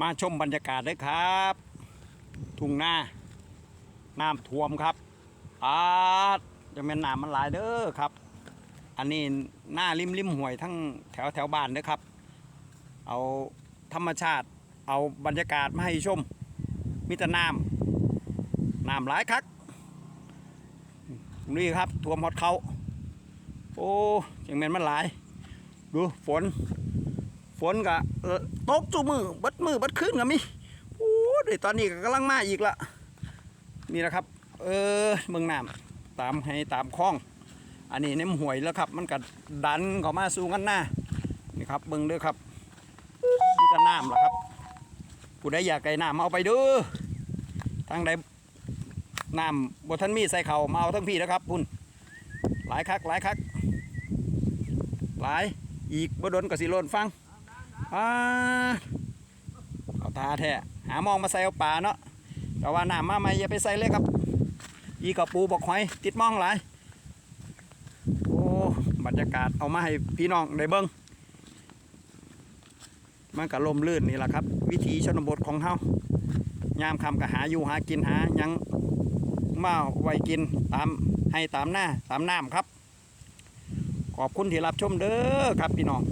มาชมบรรยากาศด้วยครับ ทุ่งนาน้ำท่วมครับอาดจะเป็นน้ำมันหลายเด้อครับ อันนี้หน้าริมริมห่วยทั้งแถวแถวบ้านเด้อครับ เอาธรรมชาติเอาบรรยากาศมาให้ชมมิตรน้ำน้ำหลายคักนี่ครับท่วมหอดเขาโอ้จังแม่นมันหลาย ดูฝน ฝนกะตกจุมือบัดมือบัดขึ้นกับมิโอ้เดี๋ยวตอนนี้ก็กำลังมาอีกละนี่นะครับ เออเมืองน้ำตามให้ตามคลอง อันนี้น้ำห่วยแล้วครับ มันก็ดันเข้ามาสู่กันหน้านี่ครับเบิ่งเด้อครับนี่ก็น้ำละครับผู้ใดอยากไก่น้ำเอาไปด้อทางใดน้ำบทันมีใส่เขามาเอาทั้งพี่นะครับพุ่นหลายคักหลายคักหลายอีกบดนก็สิโลนฟัง อ่าเอาทาแท้หามองมาใส่เอาป่าเนาะแต่ว่าน้ำมาใหม่อย่าไปใส่เลยครับ อีกับปูบอกหอยติดมองหลายโอ้บรรยากาศเอามาให้พี่น้องได้เบิ้งมันก็ลมลื่นนี่แหละครับ วิถีชนบทของเฮายามคำก็หาอยู่หากินหายังมาไว้กินตามให้ตามหน้าตามน้ำครับ ขอบคุณที่รับชมเด้อครับพี่น้อง